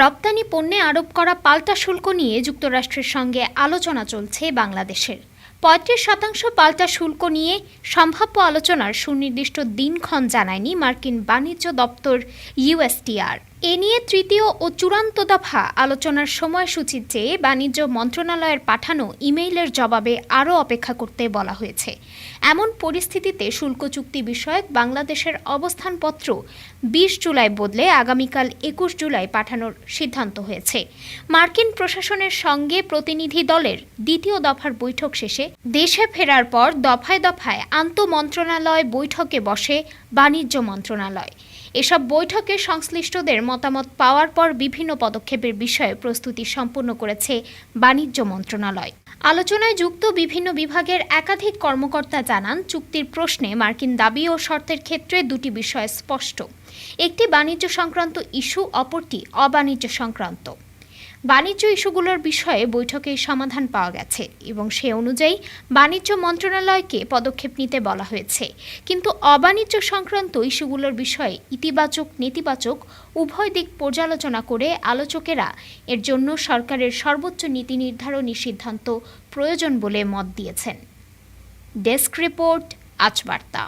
রপ্তানি পণ্যে আরোপ করা পাল্টা শুল্ক নিয়ে যুক্তরাষ্ট্রের সঙ্গে আলোচনা চলছে বাংলাদেশের। পঁয়ত্রিশ শতাংশ পাল্টা শুল্ক নিয়ে সম্ভাব্য আলোচনার সুনির্দিষ্ট দিনক্ষণ জানায়নি মার্কিন বাণিজ্য দপ্তর ইউএসটিআর এ নিয়ে তৃতীয় ও চূড়ান্ত দফা আলোচনার সময়সূচি চেয়ে বাণিজ্য মন্ত্রণালয়ের পাঠানো ইমেইলের জবাবে আরও অপেক্ষা করতে বলা হয়েছে। এমন পরিস্থিতিতে শুল্ক চুক্তি বিষয়ক বাংলাদেশের অবস্থানপত্র বিশ জুলাই বদলে আগামীকাল একুশ জুলাই পাঠানোর সিদ্ধান্ত হয়েছে। মার্কিন প্রশাসনের সঙ্গে প্রতিনিধি দলের দ্বিতীয় দফার বৈঠক শেষে দেশে ফেরার পর দফায় দফায় আন্তঃমন্ত্রণালয় বৈঠকে বসে বাণিজ্য মন্ত্রণালয়। এসব বৈঠকে সংশ্লিষ্টদের মতামত পাওয়ার পর বিভিন্ন পদক্ষেপের বিষয়ে প্রস্তুতি সম্পূর্ণ করেছে বাণিজ্য মন্ত্রণালয়। আলোচনায় যুক্ত বিভিন্ন বিভাগের একাধিক কর্মকর্তা জানান, চুক্তির প্রশ্নে মার্কিন দাবি ও শর্তের ক্ষেত্রে দুটি বিষয় স্পষ্ট। একটি বাণিজ্য সংক্রান্ত ইস্যু, অপরটি অবাণিজ্য সংক্রান্ত। বাণিজ্য ইস্যুগুলোর বিষয়ে বৈঠকে সমাধান পাওয়া গেছে এবং সে অনুযায়ী বাণিজ্য মন্ত্রণালয়কে পদক্ষেপ নিতে বলা হয়েছে। কিন্তু অবাণিজ্য সংক্রান্ত ইস্যুগুলোর বিষয়ে ইতিবাচক, নেতিবাচক উভয় দিক পর্যালোচনা করে আলোচকেরা এর জন্য সরকারের সর্বোচ্চ নীতি নির্ধারণী সিদ্ধান্ত প্রয়োজন বলে মত দিয়েছেন। ডেস্ক রিপোর্ট, আজ বার্তা।